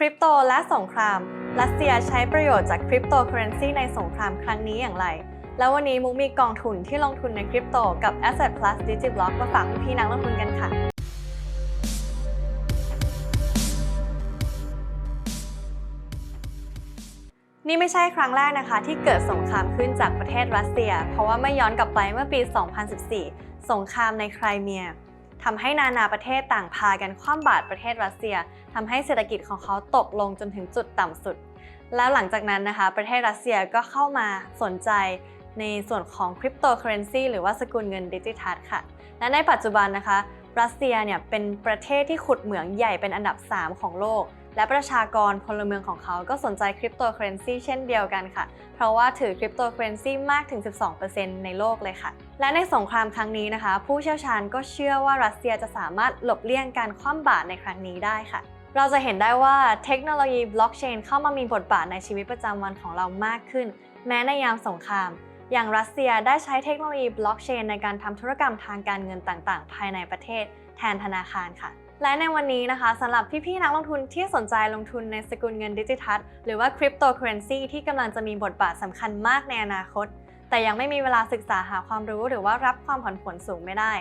คริปโตและสงคราม รัสเซียใช้ประโยชน์จากคริปโตเคอเรนซีในสงครามครั้งนี้อย่างไร แล้ววันนี้มุกมีกองทุนที่ลงทุนในคริปโตกับ Asset Plus Digiblock มาฝากพี่นักลงทุนกันค่ะ นี่ไม่ใช่ครั้งแรกนะคะ ที่เกิดสงครามขึ้นจากประเทศรัสเซีย เพราะว่าไม่ย้อนกลับไปเมื่อปี 2014 สงครามในไครเมีย ทำให้นานาประเทศต่างพากันคว่ำบาตรประเทศรัสเซียทำให้เศรษฐกิจของเขาตกลงจนถึงจุดต่ำสุด แล้วหลังจากนั้นนะคะ ประเทศรัสเซียก็เข้ามาสนใจในส่วนของคริปโตเคอเรนซีหรือว่าสกุลเงินดิจิทัลค่ะ และในปัจจุบันนะคะ รัสเซียเนี่ยเป็นประเทศที่ขุดเหมืองใหญ่เป็นอันดับ 3 ของโลก และประชากรพลเมืองของเขาก็สนใจคริปโตเคอเรนซีเช่นเดียวกันค่ะ เพราะว่าถือคริปโตเคอเรนซีมากถึง 12%ในโลกเลยค่ะ และในสงครามครั้งนี้นะคะ ผู้เชี่ยวชาญก็เชื่อว่ารัสเซียจะสามารถหลบเลี่ยงการคว่ำบาตรในครั้งนี้ได้ค่ะ เราจะเห็นได้ว่าเทคโนโลยีบล็อกเชนเข้ามามีบทบาทในชีวิตประจำวันของเรามากขึ้น แม้ในยามสงครามอย่างรัสเซียได้ใช้เทคโนโลยีบล็อกเชนในการทำธุรกรรมทางการเงินต่างๆ ภายในประเทศ แทนธนาคารค่ะ และในวันนี้นะคะสำหรับพี่ๆนักลงทุนที่สนใจลงทุนในสกุลเงินดิจิทัล หรือว่าคริปโตเคอเรนซีที่กำลังจะมีบทบาทสำคัญมากในอนาคต แต่ยังไม่มีเวลาศึกษาหาความรู้หรือว่ารับความผันผวนสูงไม่ได้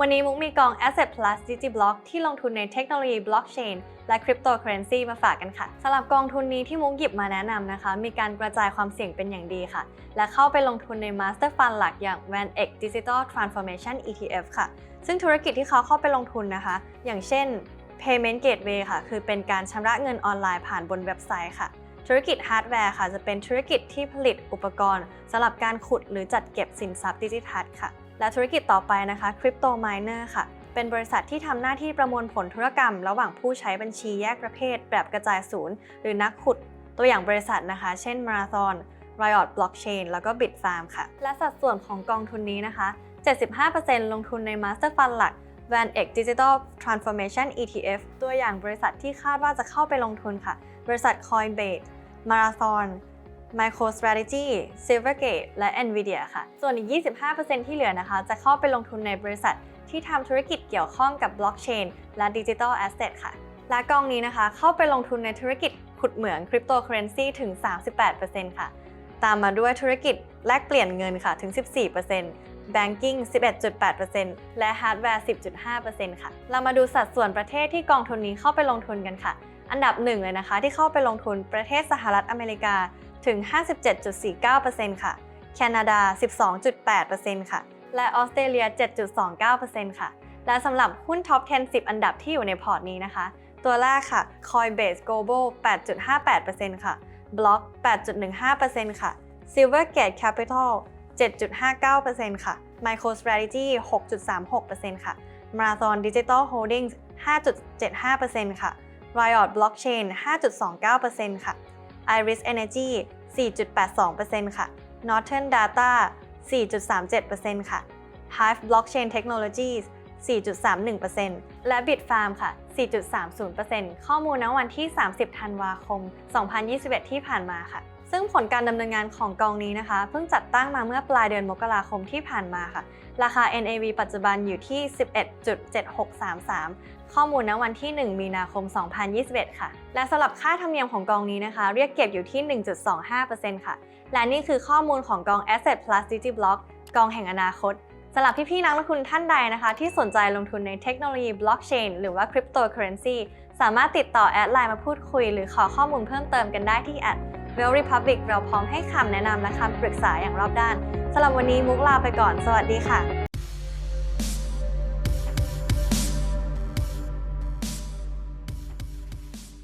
วันนี้มุกมีกอง Asset Plus DigiBlock ที่ลงทุนในเทคโนโลยีบล็อกเชนและคริปโตเคอเรนซีมาฝากกันค่ะสำหรับกองทุนนี้ที่มุกหยิบมาแนะนำนะคะ มีการกระจายความเสี่ยงเป็นอย่างดีค่ะ และเข้าไปลงทุนใน Master Fund หลักอย่าง Vanek Digital Transformation ETF ค่ะ ซึ่งธุรกิจที่เขาเข้าไปลงทุนนะคะ อย่างเช่น Payment Gateway ค่ะ คือเป็นการชำระเงินออนไลน์ผ่านบนเว็บไซต์ค่ะธุรกิจฮาร์ดแวร์ค่ะ จะเป็นธุรกิจที่ผลิตอุปกรณ์สำหรับการขุดหรือจัดเก็บสินทรัพย์ดิจิทัลค่ะ และธุรกิจต่อไปนะคะ Crypto Miner ค่ะ เป็นบริษัทที่ทำหน้าที่ประมวลผลธุรกรรม ระหว่างผู้ใช้บัญชีแยกประเภท แบบกระจายศูนย์ หรือนักขุด ตัวอย่างบริษัทนะคะ เช่น Marathon Riot Blockchain แล้วก็ Bitfarm ค่ะ และสัดส่วนของกองทุนนี้นะคะ 75%ลงทุนใน Master Fund หลัก Van e c Digital Transformation ETF ตัวอย่างบริษัทที่คาดว่าจะเข้าไปลงทุนค่ะ บริษัท Coinbase Marathon MicroStrategy Silvergate และ Nvidia ค่ะ ส่วนอีก 25%ที่เหลือนะคะ จะเข้าไปลงทุนในบริษัทที่ทำธุรกิจเกี่ยวข้องกับบล็อกเชนและ Digital Asset ค่ะ และกองนี้นะคะ เข้าไปลงทุนในธุรกิจขุดเหมืองคริปโตเคอเรนซีถึง 38%ค่ะ ตามมาด้วยธุรกิจแลกเปลี่ยนเงินค่ะถึง 14% Banking 11.8%และ Hardware 10.5%ค่ะ เรามาดูสัดส่วนประเทศที่กองทุนนี้เข้าไปลงทุนกันค่ะ อันดับหนึ่งเลยนะคะ ที่เข้าไปลงทุนประเทศสหรัฐอเมริกา ถึง 57.49%ค่ะ แคนาดา 12.8%ค่ะ และออสเตรเลีย 7.29%ค่ะ และสำหรับหุ้นท็อป 10 10 อันดับที่อยู่ในพอร์ตนี้นะคะ ตัวแรกค่ะ Coinbase Global 8.58%ค่ะ Block 8.15%ค่ะ Silvergate Capital 7.59%ค่ะ MicroStrategy 6.36%ค่ะ Marathon Digital Holdings 5.75%ค่ะ Riot Blockchain 5.29%ค่ะ Iris Energy 4.82%ค่ะ Northern Data 4.37%ค่ะ Hive Blockchain Technologies 4.31%และ Bitfarm ค่ะ 4.30%ข้อมูลณวันที่ 30 ธันวาคม 2021 ที่ผ่านมาค่ะ ซึ่งผลการดำเนินงานของกองนี้นะคะ เพิ่งจัดตั้งมาเมื่อปลายเดือนมกราคมที่ผ่านมาค่ะ ราคา NAV ปัจจุบันอยู่ที่ 11.7633 ข้อมูลณวันที่ 1 มีนาคม 2021 ค่ะ และสำหรับค่าธรรมเนียมของกองนี้นะคะ เรียกเก็บอยู่ที่ 1.25%ค่ะ และนี่คือข้อมูลของกอง Asset Plus DigiBlock กองแห่งอนาคตสำหรับพี่ๆนักลงทุนท่านใดนะคะ ที่สนใจลงทุนในเทคโนโลยีบล็อกเชนหรือว่าคริปโตเคอเรนซีสามารถติดต่อแอดไลน์มาพูดคุย หรือขอข้อมูลเพิ่มเติมกันได้ที่แอด Well Republic เราพร้อมให้คำแนะนำและคำปรึกษาอย่างรอบด้านสำหรับวันนี้มุกลาไปก่อน สวัสดีค่ะ